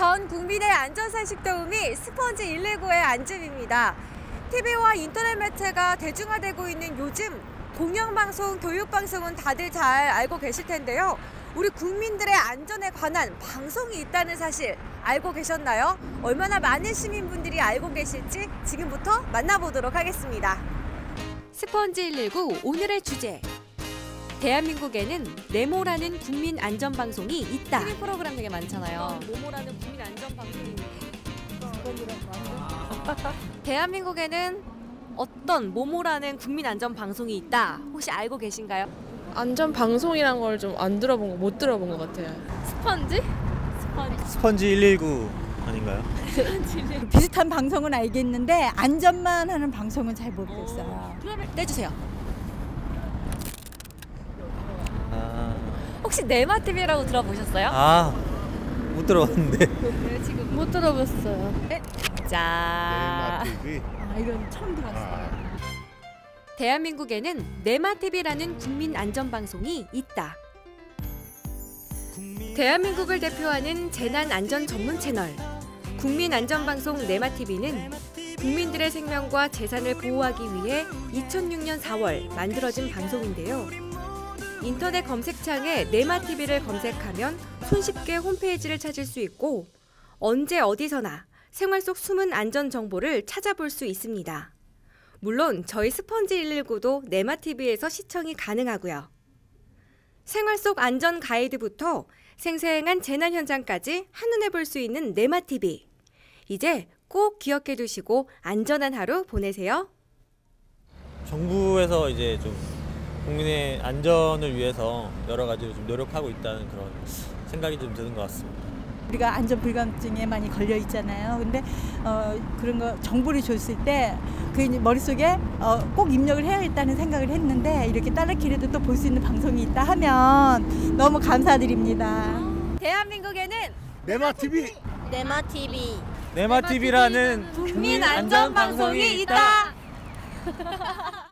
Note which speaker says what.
Speaker 1: 전 국민의 안전상식 도우미 스펀지 119의 안집입니다. TV와 인터넷 매체가 대중화되고 있는 요즘 공영방송, 교육방송은 다들 잘 알고 계실 텐데요. 우리 국민들의 안전에 관한 방송이 있다는 사실 알고 계셨나요? 얼마나 많은 시민분들이 알고 계실지 지금부터 만나보도록 하겠습니다. 스펀지 119 오늘의 주제. 대한민국에는 네모라는 국민 안전 방송이 있다.
Speaker 2: TV 프로그램 되게 많잖아요.
Speaker 1: 모모라는 국민 안전 방송입니다. 대한민국에는 어떤 모모라는 국민 안전 방송이 있다. 혹시 알고 계신가요?
Speaker 3: 안전 방송이란 걸 좀 안 들어본 거, 못 들어본 것 같아요.
Speaker 2: 스펀지?
Speaker 4: 스펀지 119 아닌가요?
Speaker 5: 비슷한 방송은 알겠는데 안전만 하는 방송은 잘 모르겠어요.
Speaker 1: 그러면 떼주세요.
Speaker 2: 혹시 네마 TV라고 들어보셨어요?
Speaker 4: 아, 못 들어봤는데.
Speaker 3: 못 들어봤어요.
Speaker 2: 자,
Speaker 5: 아, 이건 처음 들었어요.
Speaker 1: 대한민국에는 네마TV라는 국민 안전 방송이 있다. 대한민국을 대표하는 재난 안전 전문 채널 국민 안전 방송 네마TV는 국민들의 생명과 재산을 보호하기 위해 2006년 4월 만들어진 방송인데요. 인터넷 검색창에 네마TV를 검색하면 손쉽게 홈페이지를 찾을 수 있고 언제 어디서나 생활 속 숨은 안전 정보를 찾아볼 수 있습니다. 물론 저희 스펀지 119도 네마TV에서 시청이 가능하고요. 생활 속 안전 가이드부터 생생한 재난 현장까지 한눈에 볼 수 있는 네마TV. 이제 꼭 기억해 두시고 안전한 하루 보내세요.
Speaker 4: 정부에서 이제 좀 국민의 안전을 위해서 여러 가지로 좀 노력하고 있다는 그런 생각이 좀 드는 것 같습니다.
Speaker 5: 우리가 안전 불감증에 많이 걸려 있잖아요. 근데 어, 그런 거 정보를 줬을 때 그 머릿속에 어, 꼭 입력을 해야겠다는 생각을 했는데 이렇게 딸라키라도 또 볼 수 있는 방송이 있다 하면 너무 감사드립니다.
Speaker 1: 대한민국에는
Speaker 4: 네마 TV,
Speaker 2: 네마 TV.
Speaker 4: 네마 TV라는
Speaker 1: 국민 안전 방송이 있다.